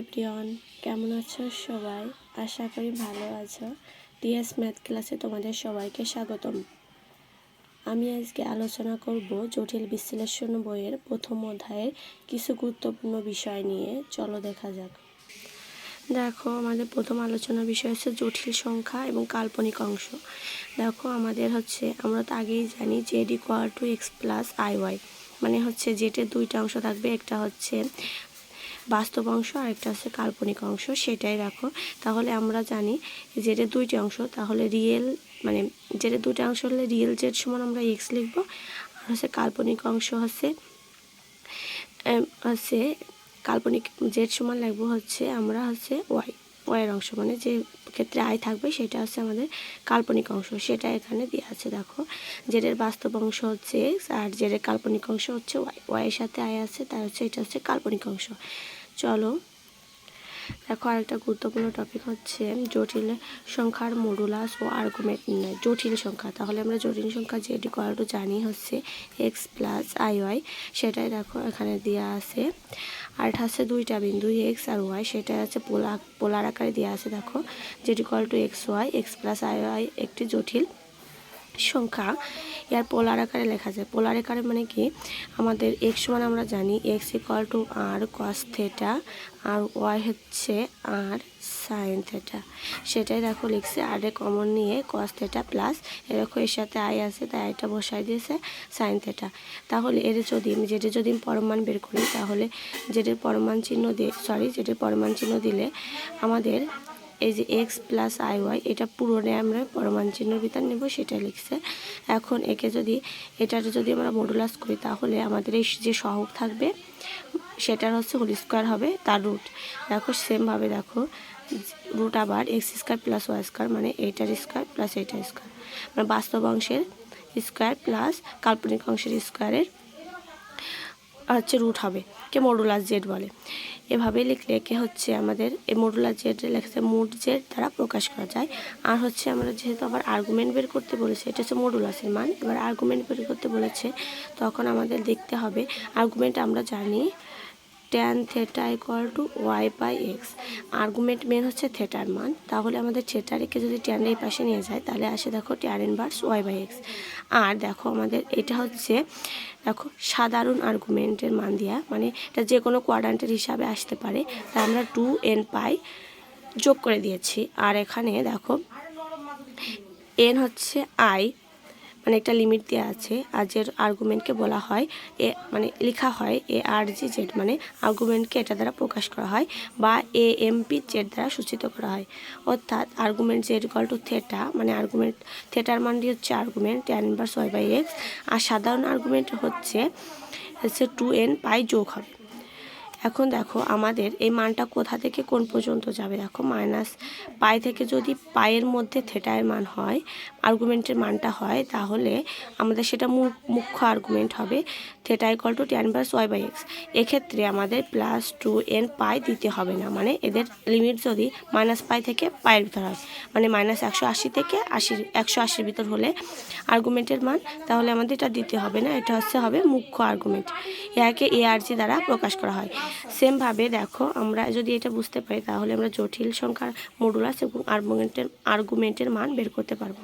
Everyone, কেমন আছো সবাই? আশা করি ভালো আছো। টিএস ম্যাথ ক্লাসে তোমাদের সবাইকে স্বাগতম। আমি আজকে আলোচনা করব জটিল বিশ্লেষণ বইয়ের প্রথম অধ্যায়ের কিছু গুরুত্বপূর্ণ বিষয় নিয়ে। চলো দেখা যাক। দেখো, আমাদের প্রথম আলোচনা বিষয় হচ্ছে জটিল সংখ্যা এবং কাল্পনিক অংশ। দেখো, আমাদের হচ্ছে, আমরা তো আগেই জানি যে z equal to x plus i y মানে হচ্ছে জেটের দুইটা অংশ থাকবে, একটা হচ্ছে বাস্তব অংশ আর একটা হচ্ছে কাল্পনিক অংশ, সেটাই রাখো। তাহলে আমরা জানি যেটা দুইটি অংশ, তাহলে রিয়েল মানে যেটা দুইটা অংশ হলে রিয়েল জেড সমান আমরা এক্স লিখব। আর হচ্ছে কাল্পনিক অংশ হচ্ছে হচ্ছে কাল্পনিক জেড সমান লিখব হচ্ছে আমরা হচ্ছে ওয়াই ওয়াইয়ের অংশ। মানে যে ক্ষেত্রে আয় থাকবে সেটা হচ্ছে আমাদের কাল্পনিক অংশ, সেটা এখানে দেওয়া আছে, দেখো। জেডের বাস্তব অংশ হচ্ছে এক্স আর জেডের কাল্পনিক অংশ হচ্ছে ওয়াই ওয়াইয়ের সাথে আয় আছে তার হচ্ছে এটা হচ্ছে কাল্পনিক অংশ। চলো। দেখো আরেকটা গুরুত্বপূর্ণ টপিক হচ্ছে জটিল সংখ্যার মডুলাস ও আর্গুমেন্ট নির্ণয়। জটিল সংখ্যা, তাহলে আমরা জটিল সংখ্যা যেটি করাটো জানি হচ্ছে এক্স প্লাস আই ওয়াই সেটাই দেখো এখানে দেওয়া আছে। আর এটা হচ্ছে দুইটা বিন্দু এক্স আর ওয়াই সেটা হচ্ছে পোলা, পোলার আকারে দেওয়া আছে দেখো। যেটি equal to x y x plus i y একটি জটিল সংখ্যা, এর পোলার আকারে লেখা যায়। পোলার আকারে মানে কি? আমাদের এক্স সমান আমরা জানি x equal to r cos theta R y হচ্ছে আর সাইন থেটা সেটাই দেখো লিখছে আর কমন নিয়ে কস থেটা প্লাস দেখো এর সাথে আই আছে, তাই আইটা বসাই দিয়েছে সাইন থেটা তাহলে এর যদি যেটা যদি পরমাণ বের করি, তাহলে যেটার পরমাণ চিহ্ন দিয়ে সরি যেটার পরমাণ চিহ্ন দিলে আমাদের এই যে এক্স প্লাস আই ওয়াই এটা পুরোনে আমরা পরমাণ চিহ্নের ভিতর নেব সেটা লিখছে। এখন একে যদি, এটার যদি আমরা মডুলাস করি, তাহলে আমাদের এই যে সহগ থাকবে, সেটার হচ্ছে হোল স্কোয়ার হবে তার রুট দেখো সেমভাবে দেখো রুট আবার x square plus y square মানে এইটার স্কোয়ার প্লাস এইটার স্কোয়ার মানে বাস্তব অংশের স্কোয়ার প্লাস কাল্পনিক অংশের স্কোয়ারের হচ্ছে রুট হবে, কে মডুলার জেড বলে। এভাবে লিখলে কে হচ্ছে আমাদের এই মডুলার জেড লেখা মুড জেড দ্বারা প্রকাশ করা যায়। আর হচ্ছে আমরা যেহেতু আবার আর্গুমেন্ট বের করতে বলেছে, এটা হচ্ছে মডুলাসের মান। এবার আর্গুমেন্ট বের করতে বলেছে, তখন আমাদের দেখতে হবে। আর্গুমেন্ট আমরা জানি tan theta equal to y by x argument main হচ্ছে থেটার মান। তাহলে আমাদের থেটারিকে যদি ট্যান এই পাশে নিয়ে যায়, তাহলে আসে দেখো tan inverse y by x আর দেখো আমাদের এটা হচ্ছে, দেখো সাধারণ আর্গুমেন্টের মান দেওয়া মানে এটা যে কোনো কোয়াড্রান্টের হিসাবে আসতে পারে। তাই আমরা টু এন পাই যোগ করে দিয়েছি। আর এখানে দেখো এন হচ্ছে আই মানে একটা লিমিট দেওয়া আছে। আর যে আর্গুমেন্টকে বলা হয়, এ মানে লেখা হয়, এ আর জি জেড মানে আর্গুমেন্টকে এটা দ্বারা প্রকাশ করা হয় বা এ এম পি জেড দ্বারা সূচিত করা হয়। অর্থাৎ argument z equal to theta মানে আর্গুমেন্ট থেটার মানটি হচ্ছে argument tan inverse y by x আর সাধারণ আর্গুমেন্ট হচ্ছে হচ্ছে টু এন পাই যোগ হবে। এখন দেখো আমাদের এই মানটা কোথা থেকে কোন পর্যন্ত যাবে? দেখো মাইনাস পাই থেকে যদি পায়ের মধ্যে থেটায়ের মান হয় আর্গুমেন্টের মানটা হয়, তাহলে আমাদের সেটা মুখ্য আর্গুমেন্ট হবে theta equal to tan inverse y by x এক্ষেত্রে আমাদের প্লাস টু এন পাই দিতে হবে না মানে এদের লিমিট যদি মাইনাস পাই থেকে পায়ের ভিতর হয় মানে মাইনাস একশো আশি থেকে আশির একশো আশির ভিতর হলে আর্গুমেন্টের মান, তাহলে আমাদের এটা দিতে হবে না, এটা হচ্ছে হবে মুখ্য আর্গুমেন্ট একে এ আর জি দ্বারা প্রকাশ করা হয়। সেমভাবে দেখো, আমরা যদি এটা বুঝতে পারি, তাহলে আমরা জটিল সংখ্যার মডুলাস এবং আর্গুমেন্টের আর্গুমেন্টের মান বের করতে পারব।